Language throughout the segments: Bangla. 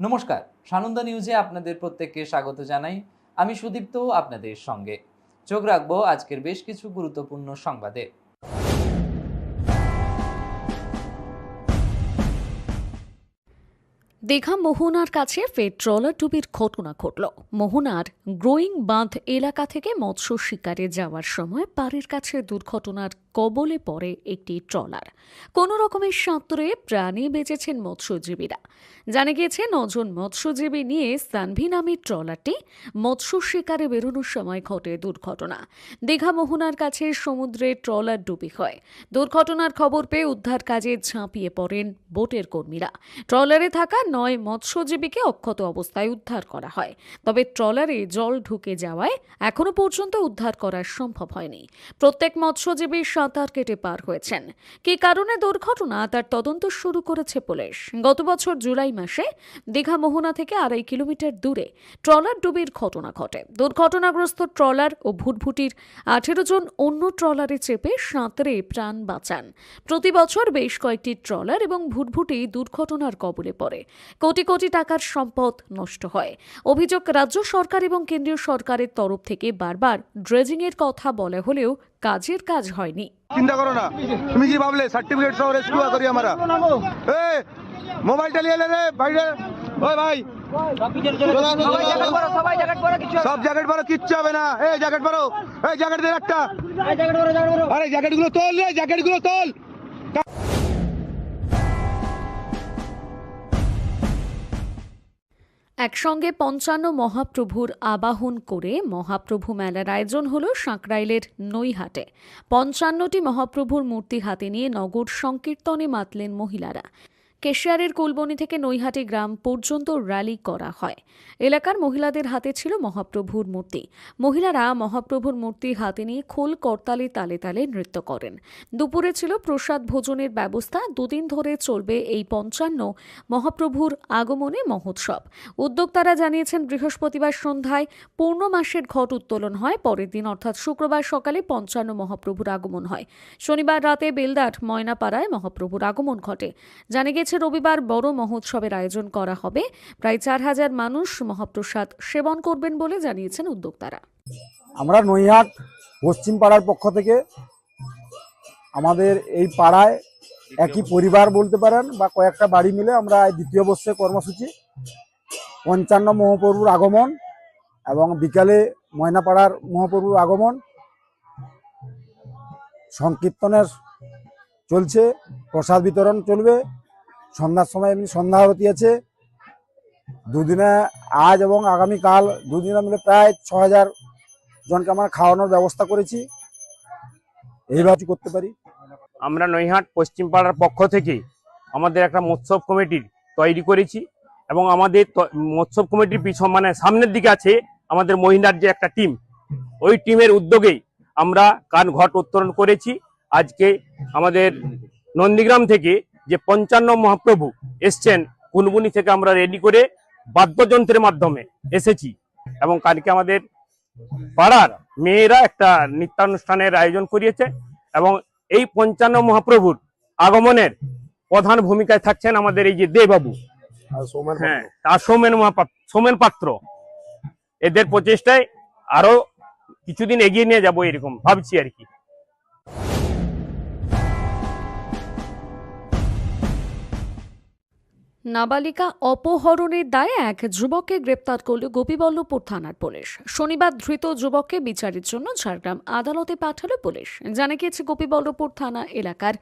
নমস্কার, সানন্দা নিউজে আপনাদের প্রত্যেককে স্বাগত জানাই। আমি সুদীপ্ত, আপনাদের সঙ্গে। চোখ রাখব আজকের বেশ কিছু গুরুত্বপূর্ণ সংবাদে। দীঘা মোহনার কাছে ফের ট্রলার ডুবির ঘটনা ঘটল। মোহনার গ্রোয়িং বাঁধ এলাকা থেকে মৎস্য শিকারে যাওয়ার সময় পাড়ের কাছে দুর্ঘটনার কবলে পড়ে একটি ট্রলার। কোনো রকমের সাঁতরে প্রাণে বেঁচেছেন মৎস্যজীবীরা। জানা গিয়েছে, নজন মৎস্যজীবী নিয়ে সানভি নামের ট্রলারটি মৎস্য শিকারে বেরোনোর সময় ঘটে দুর্ঘটনা। দীঘা মোহনার কাছে সমুদ্রে ট্রলার ডুবি হয়। দুর্ঘটনার খবর পেয়ে উদ্ধার কাজে ঝাঁপিয়ে পড়েন বোটের কর্মীরা। ট্রলারে থাকা নয় মৎস্যজীবীকে অক্ষত অবস্থায় উদ্ধার করা হয়। তবে ট্রলারে জল ঢুকে যাওয়ায় এখনও পর্যন্ত উদ্ধার করা সম্ভব হয়নি। প্রত্যেক মৎস্যজীবী সাঁতার কেটে পার হয়েছেন। কি কারণে দুর্ঘটনা, তার তদন্ত শুরু করেছে পুলিশ। গত বছর জুলাই মাসে দীঘা মোহনা থেকে আড়াই কিলোমিটার দূরে ট্রলার ডুবির ঘটনা ঘটে। দুর্ঘটনাগ্রস্ত ট্রলার ও ভুটভুটির আঠেরো জন অন্য ট্রলারে চেপে সাঁতরে প্রাণ বাঁচান। প্রতি বছর বেশ কয়েকটি ট্রলার এবং ভুটভুটি দুর্ঘটনার কবলে পড়ে। কোটি কোটি টাকার সম্পদ নষ্ট হয়। অভিযোগ রাজ্য সরকার এবং কেন্দ্রীয় সরকারের তরফ থেকে বারবার ড্রেজিংয়ের কথা বলা হলেও কাজের কাজ হয়নি। চিন্তা করো না। তুমি কি ভাবলে সার্টিফিকেট সহ রেস্কিউ করি আমরা? এ মোবাইলটা নিয়ে এলে রে ভাইরে ওই ভাই। সব জ্যাকেট পরো কিচ্ছু হবে না। এই জ্যাকেট পরো। এই জ্যাকেট দিয়ে একটা আরে জ্যাকেটগুলো তোল রে জ্যাকেটগুলো তোল। একসঙ্গে পঞ্চান্ন মহাপ্রভুর আবাহন করে মহাপ্রভু মেলার আয়োজন হল সাঁকরাইলের নৈহাটে। পঞ্চান্নটি মহাপ্রভুর মূর্তি হাতে নিয়ে নগর সংকীর্তনে মাতলেন মহিলারা। কেশিয়ারের কুলবনি থেকে নৈহাটি গ্রাম পর্যন্ত র্যালি করা হয়। এলাকার মহিলাদের হাতে ছিল মহাপ্রভুর মূর্তি। মহিলারা মহাপ্রভুর মূর্তি হাতে নিয়ে খোল করতালে তালে তালে নৃত্য করেন। দুপুরে ছিল প্রসাদ ভোজনের ব্যবস্থা। দুদিন ধরে চলবে এই পঞ্চান্ন মহাপ্রভুর আগমনে মহোৎসব। উদ্যোক্তারা জানিয়েছেন, বৃহস্পতিবার সন্ধ্যায় পূর্ণ মাসের ঘট উত্তোলন হয়, পরের দিন অর্থাৎ শুক্রবার সকালে পঞ্চান্ন মহাপ্রভুর আগমন হয়। শনিবার রাতে বেলদার ময়নাপাড়ায় মহাপ্রভুর আগমন ঘটে। জানা গেছে রবিবার বড় মহোৎসবের আয়োজন করা হবে। প্রায় চার হাজার মানুষ মহাপ্রসাদ সেবন করবেন বলে জানিয়েছেন উদ্যোক্তারা। আমরা নৈহাট, পশ্চিম পাড়ার পক্ষ থেকে আমাদের এই পাড়ায় একই পরিবার বলতে পারেন বা কয়েকটা বাড়ি মিলে আমরা দ্বিতীয় বর্ষে কর্মসূচি, পঞ্চান্ন মহাপ্রভুর আগমন এবং বিকালে ময়নাপাড়ার মহাপ্রভুর আগমন সংকীর্তনের চলছে, প্রসাদ বিতরণ চলবে। সন্ধ্যার সময় এমনি সন্ধ্যা আরতি আছে। দুদিনে আজ এবং আগামীকাল দুদিনে মিলে প্রায় ছ হাজার জনকে আমরা খাওয়ানোর ব্যবস্থা করেছি। এইভাবে করতে পারি। আমরা নৈহাট পশ্চিম পাড়ার পক্ষ থেকে আমাদের একটা মৎসব কমিটির তৈরি করেছি এবং আমাদের মৎসব কমিটির পিছন মানে সামনের দিকে আছে আমাদের মহিলার যে একটা টিম। ওই টিমের উদ্যোগেই আমরা কান ঘট উত্তোলন করেছি। আজকে আমাদের নন্দীগ্রাম থেকে যে পঞ্চান্ন মহাপ্রভু এসছেন কুনবুনি থেকে আমরা রেডি করে বাদ্যযন্ত্রের মাধ্যমে এসেছি। এবং কালকে আমাদের পাড়ার মেয়েরা একটা নৃত্যানুষ্ঠানের আয়োজন করিয়েছে এবং এই পঞ্চান্ন মহাপ্রভুর আগমনের প্রধান ভূমিকায় থাকছেন আমাদের এই যে দেবাবু হ্যাঁ আর সৌমেন মহাপাত্র সৌমেন পাত্র। এদের প্রচেষ্টায় আরও কিছুদিন এগিয়ে নিয়ে যাব এরকম ভাবছি আর কি। নাবালিকা অপহরণের দায়ে এক যুবককে গ্রেপ্তার করল গোপীবল্লভপুর থানার পুলিশ। শনিবার ধৃত যুবককে বিচারের জন্য ঝাড়গ্রাম আদালতে পাঠালো পুলিশ। জানা গিয়েছে, গোপীবল্লভপুর থানা এলাকার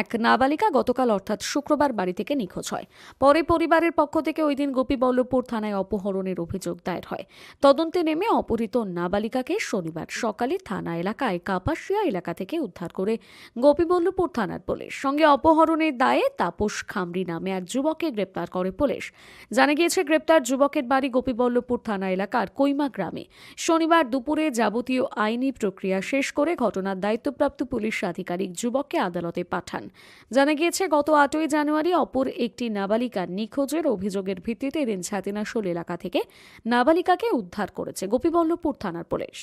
এক নাবালিকা গতকাল অর্থাৎ শুক্রবার বাড়ি থেকে নিখোঁজ হয়। পরে পরিবারের পক্ষ থেকে ওই দিন গোপীবল্লভপুর থানায় অপহরণের অভিযোগ দায়ের হয়। তদন্তে নেমে অপহৃত নাবালিকাকে শনিবার সকালে থানা এলাকায় কাপাসিয়া এলাকা থেকে উদ্ধার করে গোপীবল্লভপুর থানার পুলিশ। সঙ্গে অপহরণের দায়ে তাপস খামরি নামে এক যুবককে গ্রেপ্তার করে পুলিশ। জানা গিয়েছে, গ্রেপ্তার যুবকের বাড়ি গোপীবল্লভপুর থানা এলাকার কৈমা গ্রামে। শনিবার দুপুরে যাবতীয় আইনি প্রক্রিয়া শেষ করে ঘটনার দায়িত্বপ্রাপ্ত পুলিশ আধিকারিক যুবককে আদালতে পাঠান। জানা গিয়েছে, গত আটই জানুয়ারি অপর একটি নাবালিকার নিখোঁজের অভিযোগের ভিত্তিতে এদিন ছাতিনাশোল এলাকা থেকে নাবালিকাকে উদ্ধার করেছে গোপীবল্লভপুর থানার পুলিশ।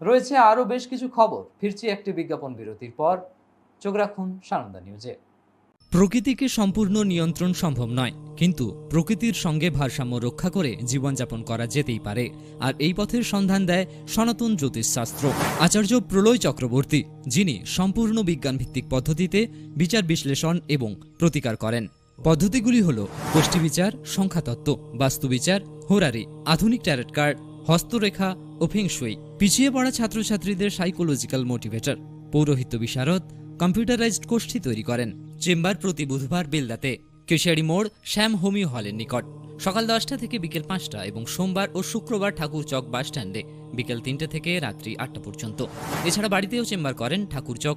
রয়েছে আরও বেশ কিছু খবর। ফিরছি একটি বিজ্ঞাপন বিরতির পর। চোখ রাখুন সানন্দা নিউজে। প্রকৃতিকে সম্পূর্ণ নিয়ন্ত্রণ সম্ভব নয়, কিন্তু প্রকৃতির সঙ্গে ভারসাম্য রক্ষা করে জীবনযাপন করা যেতেই পারে। আর এই পথের সন্ধান দেয় সনাতন জ্যোতিষশাস্ত্র। আচার্য প্রলয় চক্রবর্তী, যিনি সম্পূর্ণ বিজ্ঞানভিত্তিক পদ্ধতিতে বিচার বিশ্লেষণ এবং প্রতিকার করেন। পদ্ধতিগুলি হল গোষ্ঠী বিচার, সংখ্যাতত্ত্ব, বাস্তুবিচার, হোরারি, আধুনিক ট্যারেট কার্ড, হস্তরেখা ও ফেংশুই পিছিয়ে পড়া ছাত্রছাত্রীদের সাইকোলজিক্যাল মোটিভেটর পৌরোহিত্য বিশারদ কম্পিউটারাইজড গোষ্ঠী তৈরি করেন, চেম্বার প্রতি বুধবার বেলদাতে। কেশিয়ারি মোড়, শ্যাম হোমিও হলের নিকট। সকাল দশটা থেকে বিকেল পাঁচটা এবং সোমবার ও শুক্রবার ঠাকুরচক বাস স্ট্যান্ডে বিকেল তিনটে থেকে রাত্রি আটটা পর্যন্ত। এছাড়া বাড়িতেও চেম্বার করেন ঠাকুর চক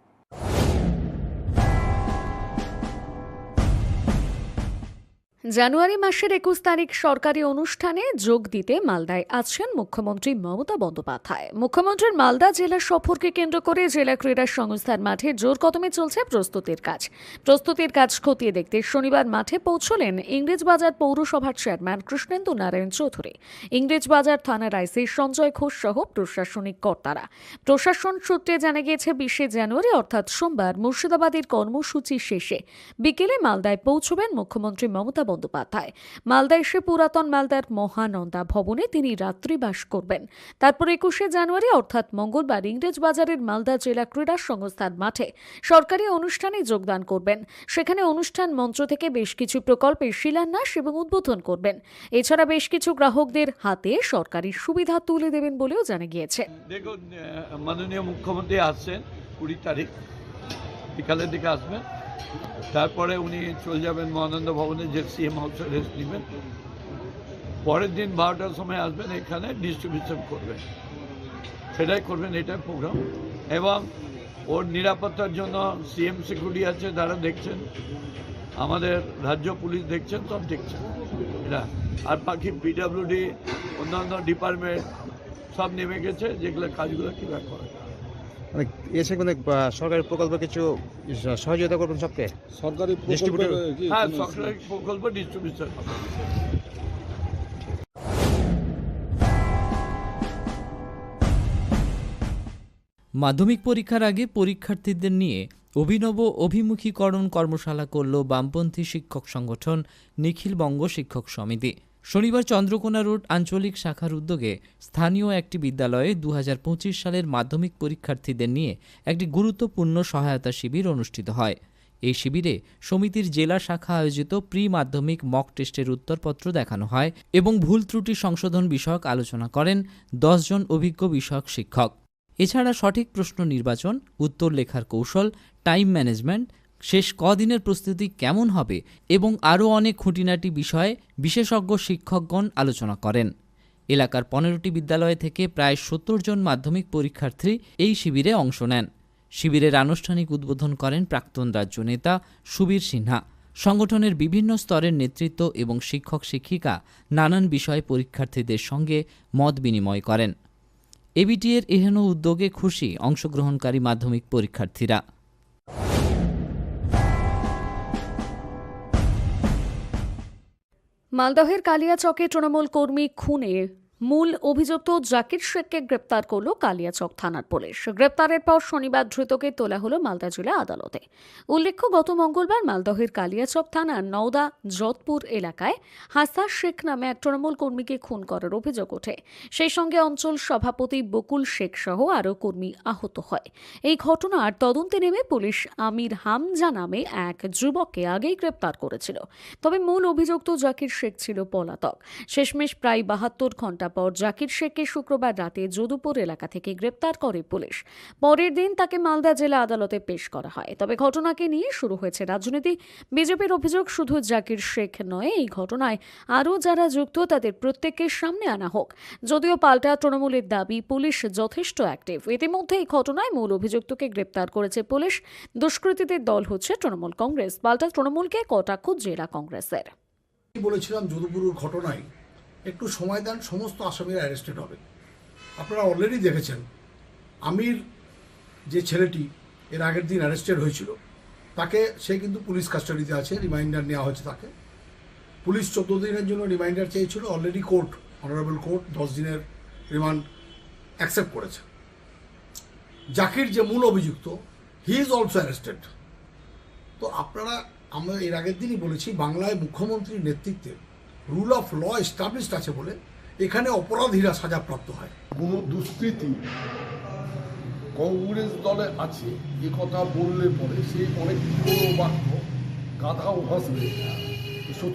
জানুয়ারি মাসের একুশ তারিখ সরকারি অনুষ্ঠানে যোগ দিতে মালদায় আছেন মুখ্যমন্ত্রী মমতা বন্দ্যোপাধ্যায়। মুখ্যমন্ত্রীর মালদা জেলা সফরকে কেন্দ্র করে জেলা ক্রীড়া সংস্থার মাঠে জোর কদমে চলছে প্রস্তুতির কাজ। প্রস্তুতির কাজ খতিয়ে দেখতে শনিবার মাঠে পৌঁছলেন ইংরেজবাজার পৌরসভার চেয়ারম্যান কৃষ্ণেন্দু নারায়ণ চৌধুরী। ইংরেজবাজার থানার আইসি সঞ্জয় ঘোষ সহ প্রশাসনিক কর্তারা। প্রশাসন সূত্রে জানা গিয়েছে, বিশে জানুয়ারি, অর্থাৎ সোমবার, মুর্শিদাবাদের কর্মসূচি শেষে বিকেলে মালদায় পৌঁছবেন মুখ্যমন্ত্রী মমতা মালদা এসে পুরাতন মালদার মহানন্দা ভবনে তিনি রাত্রিবাস করবেন। তারপর একুশে জানুয়ারি, অর্থাৎ মঙ্গলবার ইংরেজ বাজারের মালদা জেলা ক্রীড়া সংস্থার মাঠে সরকারি অনুষ্ঠানে যোগদান করবেন। সেখানে অনুষ্ঠান মঞ্চ থেকে বেশ কিছু প্রকল্পের শিলান্যাস এবং উদ্বোধন করবেন। এছাড়া বেশ কিছু গ্রাহকদের হাতে সরকারি সুবিধা তুলে দেবেন বলেও জানা গিয়েছে। দেখুন মাননীয় মুখ্যমন্ত্রী আসছেন কুড়ি তারিখ। বিকালের দিকে আসবেন। তারপরে উনি চলে যাবেন মহানন্দ ভবনে, যে সিএম হাউসে রেস্ট নেবেন। পরের দিন বারোটার সময় আসবেন এখানে ডিস্ট্রিবিউশন করবেন। সেটাই করবেন, এটাই প্রোগ্রাম এবং ওর নিরাপত্তার জন্য সিএম সিকিউরিটি আছে, তারা দেখছেন। আমাদের রাজ্য পুলিশ দেখছেন, সব দেখছেন। এরা। আর বাকি পিডাব্লিউডি অন্যান্য ডিপার্টমেন্ট সব নেমে গেছে, যেগুলো কাজগুলো কীভাবে করে। মানে এসে কোনো সরকারি প্রকল্প কিছু সহযোগিতা করবেন সবকে? সরকারি প্রকল্পে হ্যাঁ কোনো- সরকারি প্রকল্প ডিস্ট্রিবিউশন মাধ্যমিক পরীক্ষার আগে পরীক্ষার্থীদের নিয়ে অভিনব অভিমুখীকরণ কর্মশালা করল বামপন্থী শিক্ষক সংগঠন নিখিল বঙ্গ শিক্ষক সমিতি। শনিবার চন্দ্রকোনা রোড আঞ্চলিক শাখার উদ্যোগে স্থানীয় একটি বিদ্যালয়ে দু হাজার পঁচিশ সালের মাধ্যমিক পরীক্ষার্থীদের নিয়ে একটি গুরুত্বপূর্ণ সহায়তা শিবির অনুষ্ঠিত হয়। এই শিবিরে সমিতির জেলা শাখা আয়োজিত প্রি মাধ্যমিক মক টেস্টের উত্তরপত্র দেখানো হয় এবং ভুল ত্রুটি সংশোধন বিষয়ক আলোচনা করেন দশজন অভিজ্ঞ বিষয়ক শিক্ষক। এছাড়া সঠিক প্রশ্ন নির্বাচন, উত্তর লেখার কৌশল, টাইম ম্যানেজমেন্ট শেষ কদিনের প্রস্তুতি কেমন হবে এবং আরও অনেক খুঁটিনাটি বিষয়ে বিশেষজ্ঞ শিক্ষকগণ আলোচনা করেন। এলাকার পনেরোটি বিদ্যালয় থেকে প্রায় সত্তর জন মাধ্যমিক পরীক্ষার্থী এই শিবিরে অংশ নেন। শিবিরের আনুষ্ঠানিক উদ্বোধন করেন প্রাক্তন রাজ্য নেতা সুবীর সিনহা। সংগঠনের বিভিন্ন স্তরের নেতৃত্ব এবং শিক্ষক শিক্ষিকা নানান বিষয়ে পরীক্ষার্থীদের সঙ্গে মত বিনিময় করেন। এবিটিএর এহেন উদ্যোগে খুশি অংশগ্রহণকারী মাধ্যমিক পরীক্ষার্থীরা। মালদহের কালিয়াচকে তৃণমূল কর্মী খুনে মূল অভিযুক্ত জাকির শেখকে গ্রেপ্তার করল কালিয়াচক থানার পুলিশ। গ্রেপ্তারের পর শনিবার ধৃতকে তোলা হলো মালদা জেলা আদালতে। উল্লেখ্য, গত মঙ্গলবার মালদহের কালিয়াচক থানার নওদা জতপুর এলাকায় হাসা শেখ নামে এক তৃণমূল কর্মীকে খুন করার অভিযোগ ওঠে। সেই সঙ্গে অঞ্চল সভাপতি বকুল শেখ সহ আরও কর্মী আহত হয়। এই ঘটনার তদন্তে নেমে পুলিশ আমির হামজা নামে এক যুবককে আগেই গ্রেপ্তার করেছিল। তবে মূল অভিযুক্ত জাকির শেখ ছিল পলাতক। শেষমেশ প্রায় বাহাত্তর ঘণ্টা পর জাকির শেখকে শুক্রবার রাতে যদুপুর এলাকা থেকে গ্রেপ্তার করে পুলিশ। পরের দিন তাকে মালদা জেলা আদালতে পেশ করা হয়। তবে ঘটনাকে নিয়ে শুরু হয়েছে রাজনীতি। বিজেপির অভিযোগ, শুধু জাকির শেখ নয়, এই ঘটনায় আরও যারা যুক্ত, তাদের প্রত্যেককে সামনে আনা হোক। যদিও পাল্টা তৃণমূলের দাবি, পুলিশ যথেষ্ট অ্যাক্টিভ ইতিমধ্যে এই ঘটনায় মূল অভিযুক্তকে গ্রেপ্তার করেছে পুলিশ। দুষ্কৃতীদের দল হচ্ছে তৃণমূল কংগ্রেস। পাল্টা তৃণমূলকে কটাক্ষ জেলা কংগ্রেসের। বলেছিলাম যদুপুরের ঘটনায়? একটু সময় দেন, সমস্ত আসামিরা অ্যারেস্টেড হবে। আপনারা অলরেডি দেখেছেন, আমির যে ছেলেটি, এর আগের দিন অ্যারেস্টেড হয়েছিল। তাকে, সে কিন্তু পুলিশ কাস্টাডিতে আছে রিমাইন্ডার নেওয়া হয়েছে তাকে। পুলিশ চোদ্দ দিনের জন্য রিমাইন্ডার চেয়েছিল অলরেডি কোর্ট অনারেবল কোর্ট দশ দিনের রিমান্ড অ্যাকসেপ্ট করেছে। জাকির যে মূল অভিযুক্ত হি ইজ অলসো অ্যারেস্টেড তো আপনারা, আমরা এর আগের দিনই বলেছি, বাংলায় মুখ্যমন্ত্রীর নেতৃত্বে রুল অফ ল এস্টাবলিশড আছে বলে এখানে অপরাধীরা সাজাপ্রাপ্ত হয়। কোনো দুষ্কৃতি কংগ্রেস দলে আছে এ কথা বললে পরে সে অনেক পুরো বাক্য গাধাও হাসবে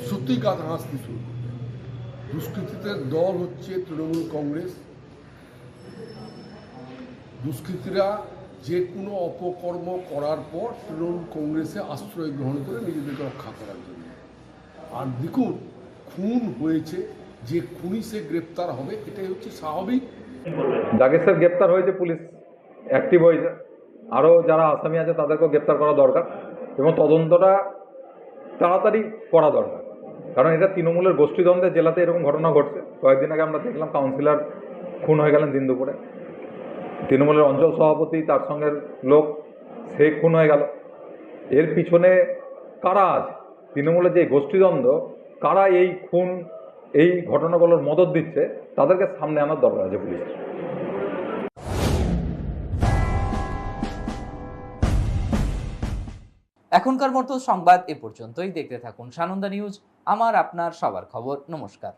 সত্যি গাধা হাসতে শুরু করবে। দুষ্কৃতীদের দল হচ্ছে তৃণমূল কংগ্রেস। দুষ্কৃতীরা যে কোনো অপকর্ম করার পর তৃণমূল কংগ্রেসে আশ্রয় গ্রহণ করে নিজেদেরকে রক্ষা করার জন্য। আর দেখুন খুন হয়েছে, যে খুনি সে গ্রেপ্তার হবে, এটাই হচ্ছে স্বাভাবিক। জাকির স্যার গ্রেপ্তার হয়েছে পুলিশ অ্যাক্টিভ হয়েছে। আরও যারা আসামি আছে, তাদেরকেও গ্রেপ্তার করা দরকার এবং তদন্তটা তাড়াতাড়ি করা দরকার। কারণ এটা তৃণমূলের গোষ্ঠীদ্বন্দ্বের জেলাতে এরকম ঘটনা ঘটছে। কয়েকদিন আগে আমরা দেখলাম কাউন্সিলর খুন হয়ে গেলেন দিন দুপুরে তৃণমূলের অঞ্চল সভাপতি, তার সঙ্গে লোক, সে খুন হয়ে গেল। এর পিছনে কারা আছে? তৃণমূলের যে গোষ্ঠীদ্বন্দ্ব কারা এই খুন, এই ঘটনাগুলোর মদত দিচ্ছে, তাদেরকে সামনে আনার দরকার আছে পুলিশের এখনকার মতো সংবাদ এ পর্যন্তই। দেখতে থাকুন সানন্দা নিউজ, আমার আপনার সবার খবর। নমস্কার।